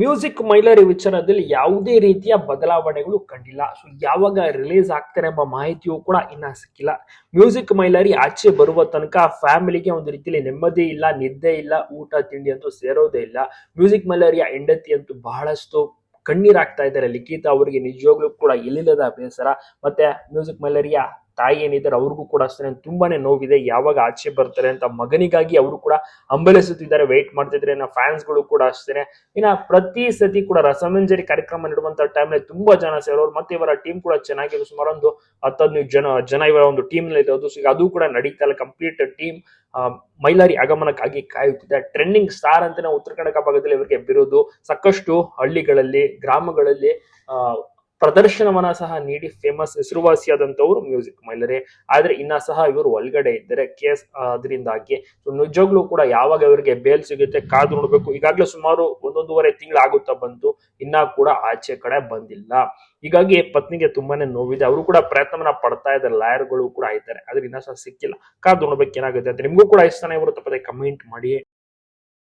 Music ಮೈಲರಿ ವಿಚಾರದಲ್ಲಿ ಯಾವುದೇ ರೀತಿಯ ಬದಲಾವಣೆಗಳು ಕಂಡಿಲ್ಲ. ಸೊ ಯಾವಾಗ ರಿಲೀಸ್ ಆಗ್ತಾರೆ ಎಂಬ ಮಾಹಿತಿಯೂ ಕೂಡ ಇನ್ನ ಸಿಕ್ಕಿಲ್ಲ. ಮ್ಯೂಸಿಕ್ ಮೈಲರಿ ಆಚೆ ಬರುವ ತನಕ ಫ್ಯಾಮಿಲಿಗೆ ಒಂದು ರೀತಿಯಲ್ಲಿ ನೆಮ್ಮದಿ ಇಲ್ಲ, ನಿದ್ದೆ ಇಲ್ಲ, ಊಟ, ತಿಂಡಿ ಅಂತೂ ಸೇರೋದೇ ಇಲ್ಲ. ಮ್ಯೂಸಿಕ್ ಮೈಲರಿಯ ಹೆಂಡತಿ ಅಂತೂ ಬಹಳಷ್ಟು ಕಣ್ಣೀರಾಗ್ತಾ ಇದ್ದಾರೆ. ಲಿಖಿತ ಅವರಿಗೆ ನಿಜವಾಗ್ಲೂ ಕೂಡ ಎಲ್ಲಿಲ್ಲದ ಬೇಸರ. ಮತ್ತೆ ಮ್ಯೂಸಿಕ್ ಮೈಲರಿಯ ತಾಯಿ ಏನಿದ್ದಾರೆ ಅವ್ರಿಗೂ ಕೂಡ ಅಷ್ಟೇ. ತುಂಬಾನೇ ನೋವಿದೆ. ಯಾವಾಗ ಆಚೆ ಬರ್ತಾರೆ ಅಂತ ಮಗನಿಗಾಗಿ ಅವರು ಕೂಡ ಹಂಬಲಿಸುತ್ತಿದ್ದಾರೆ ವೆಯ್ಟ್ ಮಾಡ್ತಿದ್ದಾರೆ. ಇನ್ನ ಫ್ಯಾನ್ಸ್ಗಳು ಕೂಡ ಅಷ್ಟೇ. ಇನ್ನ ಪ್ರತಿ ಸತಿ ಕೂಡ ರಸಮಂಜರಿ ಕಾರ್ಯಕ್ರಮ ನೀಡುವಂತ ಟೈಮ್ ತುಂಬಾ ಜನ ಸೇರೋರು. ಮತ್ತೆ ಇವರ ಟೀಮ್ ಕೂಡ ಚೆನ್ನಾಗಿದೆ. ಸುಮಾರು ಒಂದು ಹತ್ತದೈದು ಜನ ಜನ ಇವರ ಒಂದು ಟೀಮ್ನಲ್ಲಿ ಸೊ ಅದು ಕೂಡ ನಡೀತಾ ಇಲ್ಲ. ಕಂಪ್ಲೀಟ್ ಟೀಮ್ ಮೈಲಾರಿ ಆಗಮನಕ್ಕಾಗಿ ಕಾಯುತ್ತಿದೆ. ಟ್ರೆಂಡಿಂಗ್ ಸ್ಟಾರ್ ಅಂತಾನೆ ಉತ್ತರ ಕನ್ನಡ ಭಾಗದಲ್ಲಿ ಇವರಿಗೆ ಬಿರೋದು. ಸಾಕಷ್ಟು ಹಳ್ಳಿಗಳಲ್ಲಿ, ಗ್ರಾಮಗಳಲ್ಲಿ ಪ್ರದರ್ಶನವನ್ನ ಸಹ ನೀಡಿ ಫೇಮಸ್ ಹೆಸರುವಾಸಿಯಾದಂತವರು ಮ್ಯೂಸಿಕ್ ಮೈಲರೆ. ಆದ್ರೆ ಇನ್ನ ಸಹ ಇವರು ಒಳಗಡೆ ಇದ್ದರೆ. ಕೇಸ್ ಅದರಿಂದಾಗಿ. ನಿಜವಾಗ್ಲೂ ಕೂಡ ಯಾವಾಗ ಇವರಿಗೆ ಬೇಲ್ ಸಿಗುತ್ತೆ ಕಾದು ನೋಡ್ಬೇಕು. ಈಗಾಗಲೇ ಸುಮಾರು ಒಂದೊಂದೂವರೆ ತಿಂಗಳಾಗುತ್ತಾ ಬಂತು. ಇನ್ನ ಕೂಡ ಆಚೆ ಕಡೆ ಬಂದಿಲ್ಲ. ಹೀಗಾಗಿ ಪತ್ನಿಗೆ ತುಂಬಾನೇ ನೋವಿದೆ. ಅವರು ಕೂಡ ಪ್ರಯತ್ನವನ್ನ ಪಡ್ತಾ ಇದ್ದಾರೆ. ಲಾಯರ್ಗಳು ಕೂಡ ಇದ್ದಾರೆ ಆದ್ರೆ ಇನ್ನ ಸಹ ಸಿಕ್ಕಿಲ್ಲ. ಕಾದು ನೋಡ್ಬೇಕು ಏನಾಗುತ್ತೆ ಅಂತ ನಿಮಗೂ ಕೂಡ ಇಷ್ಟ ಇವರು ತಪ್ಪದೆ ಕಮೆಂಟ್ ಮಾಡಿ.